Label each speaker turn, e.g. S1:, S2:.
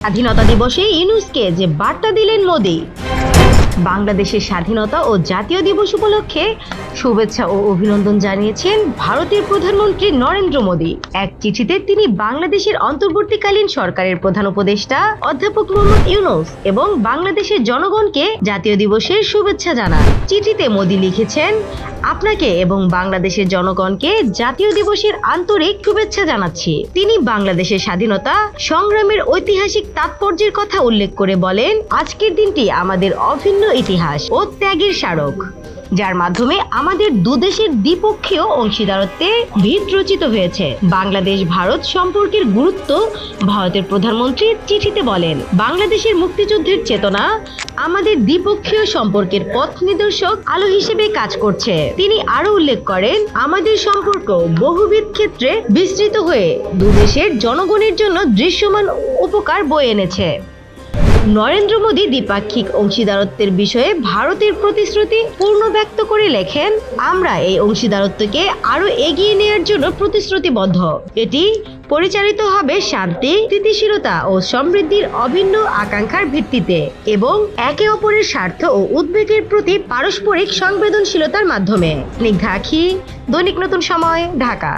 S1: স্বাধীনতা দিবসে ইউনুসকে যে বার্তা দিলেন মোদি। বাংলাদেশের স্বাধীনতা ও জাতীয় দিবস উপলক্ষে শুভেচ্ছা ও অভিনন্দন জানিয়েছেন ভারতের প্রধানমন্ত্রী নরেন্দ্র মোদী। এক চিঠিতে তিনি বাংলাদেশের অন্তর্বর্তীকালীন সরকারের প্রধান উপদেষ্টা অধ্যাপক মোহাম্মদ ইউনুস এবং বাংলাদেশের জনগণকে জাতীয় দিবসের শুভেচ্ছা জানান। চিঠিতে মোদী লিখেছেন, আপনাকে এবং বাংলাদেশের জনগণকে জাতীয় দিবসের আন্তরিক শুভেচ্ছা জানাচ্ছি। তিনি বাংলাদেশের স্বাধীনতা, সংগ্রামের ঐতিহাসিক তাৎপর্যের কথা উল্লেখ করে বলেন, আজকের দিনটি আমাদের অভিন্ন ইতিহাস ও ত্যাগের স্মারক, যার মাধ্যমে আমাদের দুদেশের দ্বিপক্ষীয় অংশীদারত্বে ভিত রচিত হয়েছে। বাংলাদেশ ভারত সম্পর্কের গুরুত্ব ভারতের প্রধানমন্ত্রী চিঠিতে বলেন, বাংলাদেশের মুক্তিযুদ্ধের চেতনা আমাদের দ্বিপক্ষীয় সম্পর্কের পথ নিদর্শক আলো হিসেবে কাজ করছে। তিনি আরও উল্লেখ করেন, আমাদের সম্পর্ক বহুবিধ ক্ষেত্রে বিস্তৃত হয়ে দুদেশের জনগণের জন্য দৃশ্যমান উপকার বয়ে এনেছে। নরেন্দ্র মোদী দ্বিপাক্ষিক অংশীদারত্বের বিষয়ে ভারতের প্রতিশ্রুতি পূর্ণ ব্যক্ত করে লেখেন, আমরা এই অংশীদারত্বকে আরও এগিয়ে নেওয়ার জন্য প্রতিশ্রুতিবদ্ধ। এটি পরিচালিত হবে শান্তি, স্থিতিশীলতা ও সমৃদ্ধির অভিন্ন আকাঙ্ক্ষার ভিত্তিতে এবং একে অপরের স্বার্থ ও উদ্বেগের প্রতি পারস্পরিক সংবেদনশীলতার মাধ্যমে। স্নিগ্ধা আখি দৈনিক নতুন সময়, ঢাকা।